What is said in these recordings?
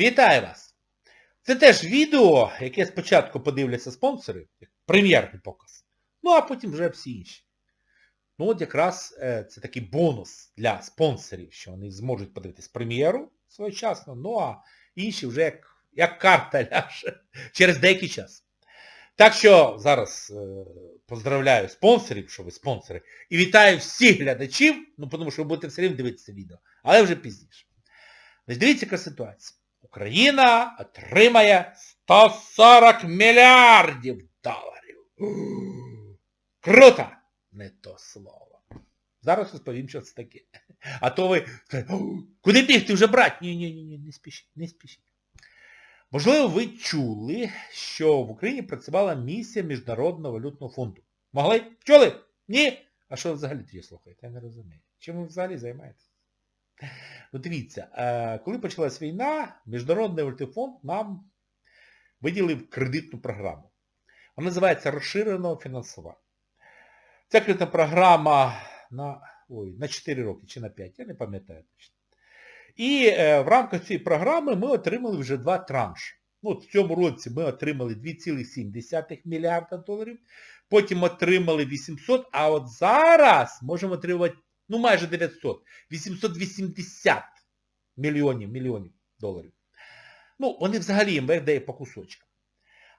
Вітаю вас! Це теж відео, яке спочатку подивляться спонсори, як прем'єрний показ, ну а потім вже всі інші. Ну от якраз е, це такий бонус для спонсорів, що вони зможуть подивитись прем'єру своєчасно, ну а інші вже як, як карта ляже через деякий час. Так що зараз е, поздравляю спонсорів, що ви спонсори, і вітаю всіх глядачів, ну тому що ви будете все рівно дивитися відео, але вже пізніше. Значить, дивіться, яка ситуація. Україна отримає 140 мільярдів доларів. Круто! Не то слово. Зараз розповім, що це таке. А то ви куди бігти вже брати? Ні-ні, ні, не спішіть, не спішіть. Можливо, ви чули, що в Україні працювала місія Міжнародного валютного фонду. Могли? Чули? Ні? А що взагалі тоді слухаєте? Я не розумію. Чим ви взагалі займаєтесь? Ну дивіться, коли почалась війна, Міжнародний валютний фонд нам виділив кредитну програму. Вона називається розширеного фінансування. Ця кредитна програма на ой, на 4 роки чи на 5, я не пам'ятаю точно. І е, в рамках цієї програми ми отримали вже два транші. Ну, В цьому році ми отримали 2,7 мільярда доларів, потім отримали 800, а от зараз можемо отримати ну майже 900, 880 мільйонів мільйонів доларів. Ну, вони взагалі МВФ дає по кусочкам.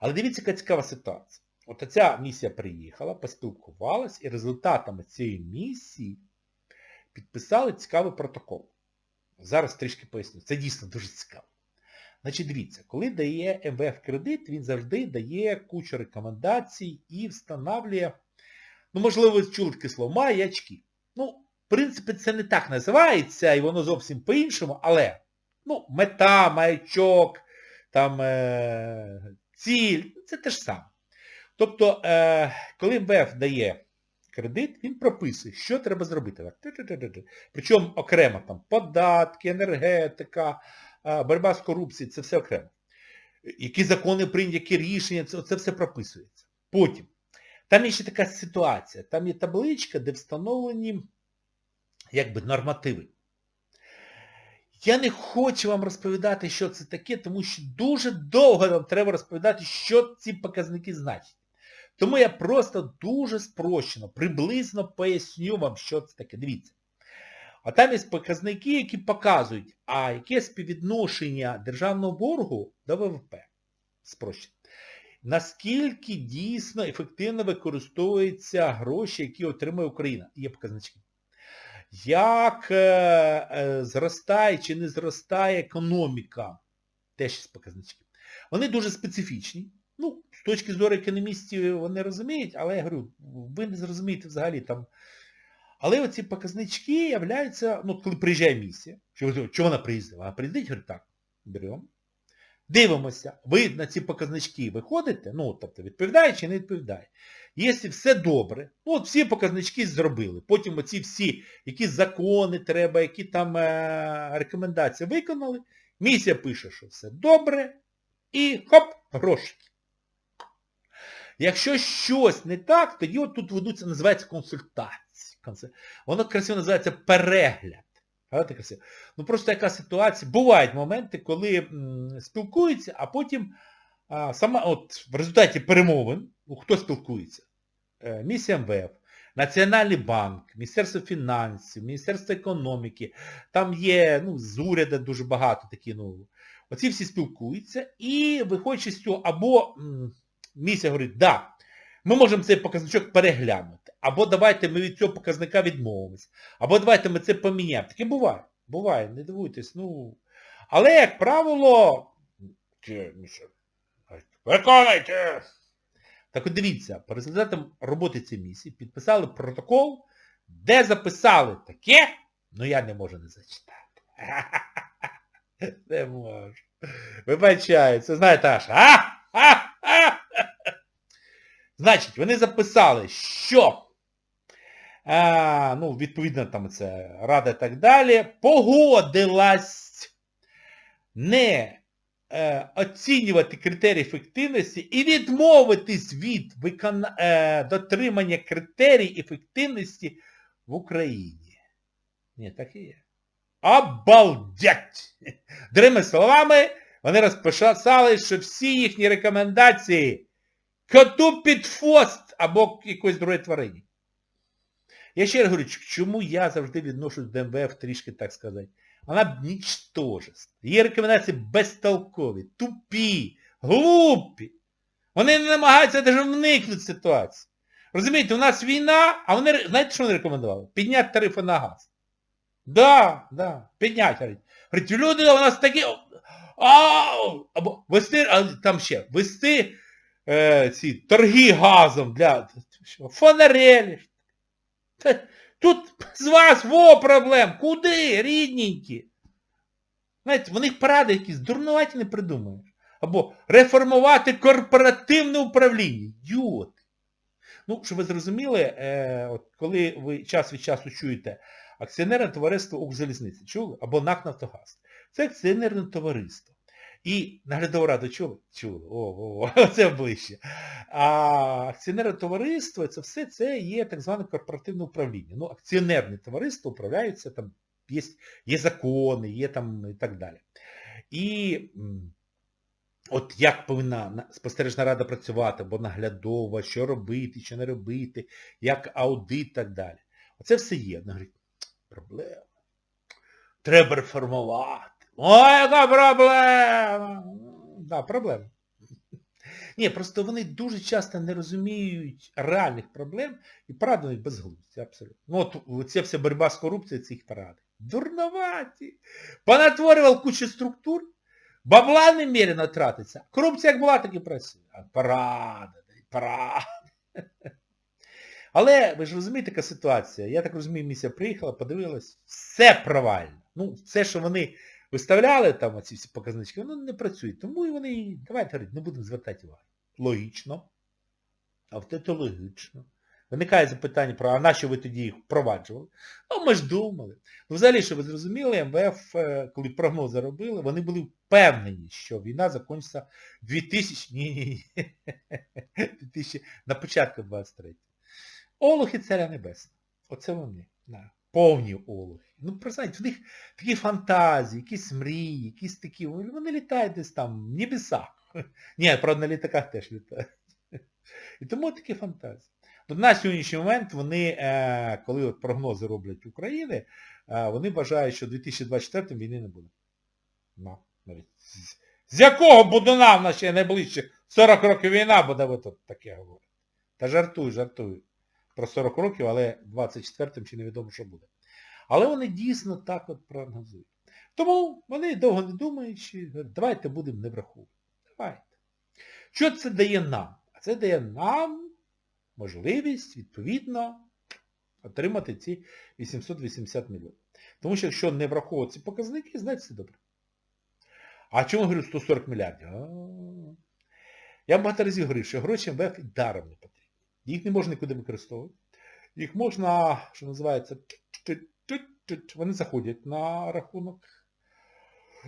Але дивіться, яка цікава ситуація. От ця місія приїхала, поспілкувалась, і результатами цієї місії підписали цікавий протокол. Зараз трішки поясню. Це дійсно дуже цікаво. Значить, дивіться, коли дає МВФ кредит, він завжди дає кучу рекомендацій і встановлює, ну, можливо, ви чули таке слово, маячки. Ну, принципі, це не так називається, і воно зовсім по-іншому, але ну, мета, маячок, там, е, ціль, це те ж саме. Тобто, е, коли МВФ дає кредит, він прописує, що треба зробити. Причому окремо там податки, енергетика, е, боротьба з корупцією, це все окремо. Які закони прийняті, які рішення, це, це все прописується. Потім, там є ще така ситуація, там є табличка, де встановлені якби нормативи. Я не хочу вам розповідати, що це таке, тому що дуже довго вам треба розповідати, що ці показники значать. Тому я просто дуже спрощено, приблизно поясню вам, що це таке. Дивіться. А там є показники, які показують, а яке співвідношення державного боргу до ВВП. Спрощено. Наскільки дійсно ефективно використовуються гроші, які отримує Україна. Є показнички. Як е, е, зростає чи не зростає економіка. Теж показнички. Вони дуже специфічні. Ну, з точки зору економістів вони розуміють, але я говорю, ви не зрозумієте взагалі там. Але оці показнички являються, ну, коли приїжджає місія, що, що вона приїздила? Вона приїздить, говорить, так, беремо. Дивимося, ви на ці показнички виходите, ну, тобто відповідає чи не відповідає. Якщо все добре, ну от всі показнички зробили. Потім оці всі, які закони треба, які там е рекомендації виконали, місія пише, що все добре, і хоп, гроші. Якщо щось не так, тоді от тут ведуться, називається консультації. Воно красиво називається перегляд. Ну просто яка ситуація. Бувають моменти, коли м, спілкуються, а потім а, сама, от в результаті перемовин, хто спілкується? Е, місія МВФ, Національний банк, Міністерство фінансів, Міністерство економіки, там є, ну, з уряду дуже багато такі, ну, оці всі спілкуються і виходячи з цього, або місія говорить, да, ми можемо цей показничок переглянути. Або давайте ми від цього показника відмовимося. Або давайте ми це поміняємо. Таке буває. Буває, не дивуйтесь. ну. Але, як правило, виконайте. Так от дивіться, по роботи цієї місії підписали протокол, де записали таке, ну я не можу не зачитати. Не можу. Вибачаю, це знаєте аж. А? А? А? Значить, вони записали, що, а, ну, відповідно, там це Рада і так далі, погодилась не е, оцінювати критерії ефективності і відмовитись від викон... е, дотримання критерій ефективності в Україні. Ні, так і є. Обалдять! Другими словами, Вони розписали, що всі їхні рекомендації коту під хвост або якоїсь другої тварині. Я ще раз говорю, чому я завжди відношусь до МВФ трішки, так сказати. Вона б нічтожество. Її рекомендації безтолкові, тупі, глупі. Вони не намагаються навіть вникнути в ситуацію. Розумієте, у нас війна, а вони, знаєте, що вони рекомендували? Підняти тарифи на газ. Да, да, підняти. говорить. Люди у нас такі... Або вести, а там ще, вести е, ці торги газом для фонарелі. Тут з вас во проблем. Куди, рідненькі? Знаєте, в них поради якісь дурнуваті не придумаєш. Або реформувати корпоративне управління. Йот. Ну, щоб ви зрозуміли, е, от коли ви час від часу чуєте акціонерне товариство Укрзалізниці, чули? Або НАК Нафтогаз. Це акціонерне товариство. І наглядову раду чули? Чули. О, о, о, це ближче. А акціонерне товариство, це все це є так зване корпоративне управління. Ну, акціонерне товариство управляються, там є, є закони, є там і так далі. І от як повинна спостережна рада працювати, або наглядова, що робити, що не робити, як аудит і так далі. Оце все є. Вона говорить, проблема. Треба реформувати. Ой, яка проблема! Да, проблема. Ні, просто вони дуже часто не розуміють реальних проблем і порадують безглузді, абсолютно. Ну от ця вся боротьба з корупцією, це їх поради. Дурноваті. Понатворював кучу структур, бабла немерено тратиться. Корупція як була, так і працює. А порада, порада. Але ви ж розумієте, яка ситуація. Я так розумію, місія приїхала, подивилась, все провально. Ну, все, що вони виставляли, там оці всі показнички, воно не працює. Тому і вони, давайте говорити, не будемо звертати увагу. Логічно. Автотологічно. Виникає запитання про, а на що ви тоді їх впроваджували? Ну, ми ж думали. Ну, взагалі, що ви зрозуміли, МВФ, е, коли прогнози робили, вони були впевнені, що війна закінчиться 2000... Ні-ні-ні. 2000... На початку 23 Олухи царя небесного. Оце вони. Повні олухи. Ну, представте, в них такі фантазії, якісь мрії, якісь такі, вони літають десь там в небесах. Ні, правда, на літаках теж літають. І тому такі фантазії. От на сьогоднішній момент вони, е, коли от прогнози роблять України, е, вони вважають, що в 2024 війни не буде. Ну, з якого будуна в нас ще найближче 40 років війна буде, ви тут таке говорите. Та жартую, жартую. Про 40 років, але 24-м ще невідомо, що буде. Але вони дійсно так от прогнозують. Тому вони довго не думаючи, давайте будемо не враховувати. Давайте. Що це дає нам? А це дає нам можливість, відповідно, отримати ці 880 мільйонів. Тому що якщо не враховувати ці показники, знаєте, все добре. А чому говорю 140 мільярдів? Я багато разів говорив, що гроші МВФ даром не потрібні. Їх не можна нікуди використовувати. Їх можна, що називається, вони заходять на рахунок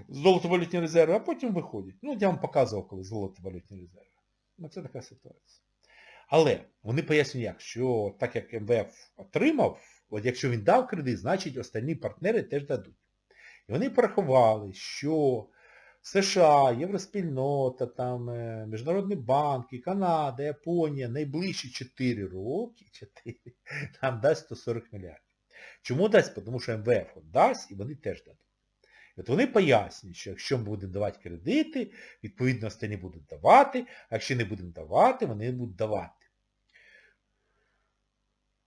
золотовалютні резерви, а потім виходять. Ну, я вам показував, коли золотовалютні резерви. Ну, це така ситуація. Але вони пояснюють як, що так як МВФ отримав, от якщо він дав кредит, значить останні партнери теж дадуть. І вони порахували, що США, Євроспільнота, там, е, Міжнародний банк, Канада, Японія найближчі 4 роки 4, нам дасть 140 мільярдів. Чому дасть? Тому що МВФ дасть і вони теж дадуть. От вони пояснюють, що якщо ми будемо давати кредити, відповідно останні будуть давати, а якщо не будемо давати, вони не будуть давати.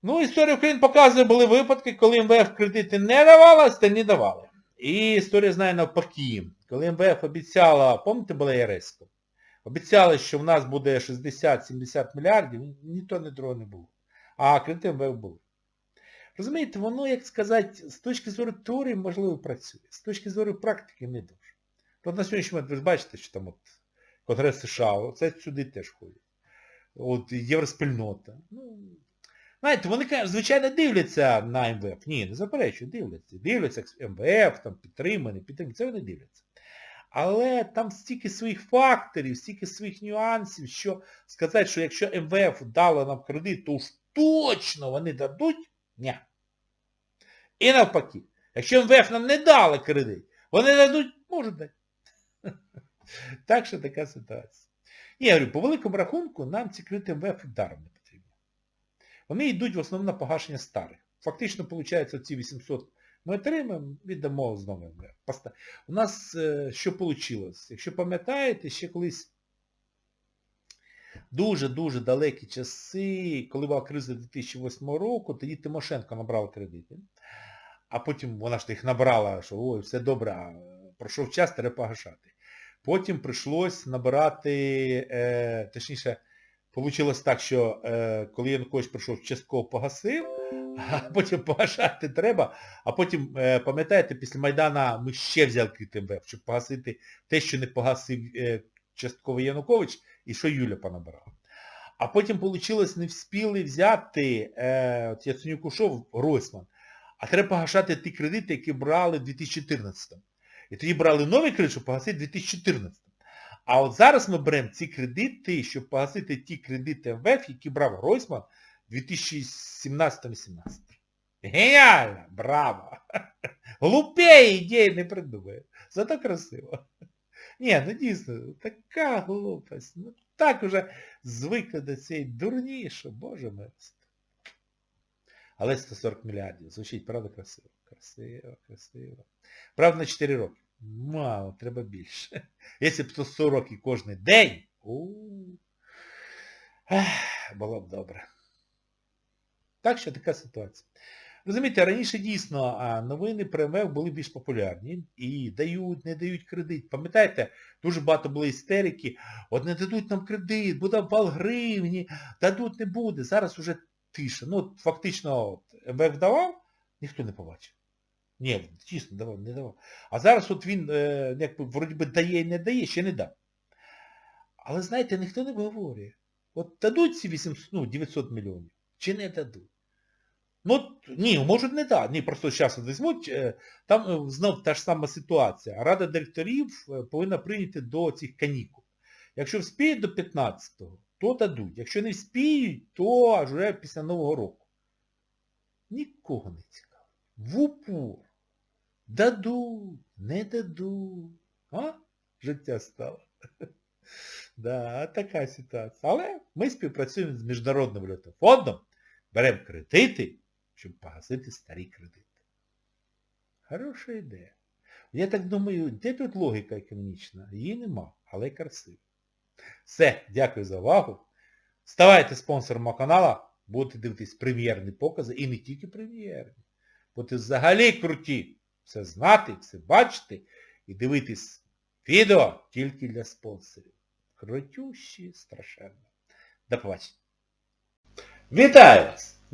Ну, історія України показує, були випадки, коли МВФ кредити не давала, а останні давали. І історія знає навпаки. Коли МВФ обіцяла, пам'ятаєте, була ЯРЕСКО? Обіцяли, що в нас буде 60-70 мільярдів, ні то, ні другого не було. А кредити МВФ були. Розумієте, воно, як сказати, з точки зору теорії, можливо, працює. З точки зору практики не дуже. От на сьогоднішній момент ви ж бачите, що там от Конгрес США, це сюди теж ходять. От Євроспільнота. Ну, Знаєте, вони, звичайно, дивляться на МВФ. Ні, не заперечую, дивляться. Дивляться, як МВФ, там підтриманий, підтриманий. Це вони дивляться. Але там стільки своїх факторів, стільки своїх нюансів, що сказати, що якщо МВФ дало нам кредит, то уж точно вони дадуть, ні. І навпаки. Якщо МВФ нам не дали кредит, вони дадуть, можуть дати. Так що така ситуація. Ні, я говорю, по великому рахунку нам ці кредити МВФ даром не потрібні. Вони йдуть в основному на погашення старих. Фактично, виходить, ці 800 ми отримаємо, віддамо знову МВФ. У нас е, що вийшло? Якщо пам'ятаєте, ще колись дуже-дуже далекі часи, коли була криза 2008 року, тоді Тимошенко набрала кредити. А потім вона ж їх набрала, що ой, все добре, пройшов час, треба погашати. Потім прийшлось набирати, е, точніше, вийшло так, що е, коли Янукович прийшов, частково погасив, а потім погашати треба, а потім, е, пам'ятаєте, після Майдана ми ще взяли МВФ, щоб погасити те, що не погасив е, частково Янукович, і що Юля понабирала. А потім вийшло, не вспіли взяти, е, от Яценюк ушов, Гройсман, а треба погашати ті кредити, які брали в 2014 І тоді брали новий кредит, щоб погасити в 2014 А от зараз ми беремо ці кредити, щоб погасити ті кредити МВФ, які брав Гройсман в 2017-2018. Геніально! Браво! Глупее ідеї не придумає. Зато красиво. Ні, ну дійсно, така глупость. Ну так уже звикли до цієї дурні, боже милости. Але 140 мільярдів. Звучить, правда, красиво. Красиво, красиво. Правда, на 4 роки. Мало, треба більше. Якщо б 140 років кожен день, у було б добре. Так що така ситуація. Розумієте, раніше дійсно новини про МВФ були більш популярні і дають, не дають кредит. Пам'ятаєте, дуже багато було істерики, от не дадуть нам кредит, буде вал гривні, дадуть не буде. Зараз уже тиша. Ну, от, фактично, от, МВФ давав, ніхто не побачив. Ні, дійсно, давав, не давав. А зараз от він, е, якби, вроді би, дає і не дає, ще не дав. Але знаєте, ніхто не говорить. От дадуть ці 800, ну, 900 мільйонів, чи не дадуть? Ну, ні, можуть не дати. Ні, просто зараз візьмуть, е, там е, знов та ж сама ситуація. Рада директорів е, повинна прийняти до цих канікул. Якщо вспіють до 15-го, то дадуть. Якщо не вспіють, то аж вже після Нового року. Нікого не цікаво. В упор. Дадуть, не дадуть. А? Життя стало. Да, така ситуація. Але ми співпрацюємо з Міжнародним валютним фондом, беремо кредити, щоб погасити старі кредити. Хороша ідея. Я так думаю, де тут логіка економічна? Її нема, але красиво. Все, дякую за увагу. Ставайте спонсором мого каналу, будете дивитись прем'єрні покази і не тільки прем'єрні. Будете взагалі круті. Все знати, все бачити і дивитись відео тільки для спонсорів. Крутющі, страшенно. До побачення. Вітаю вас!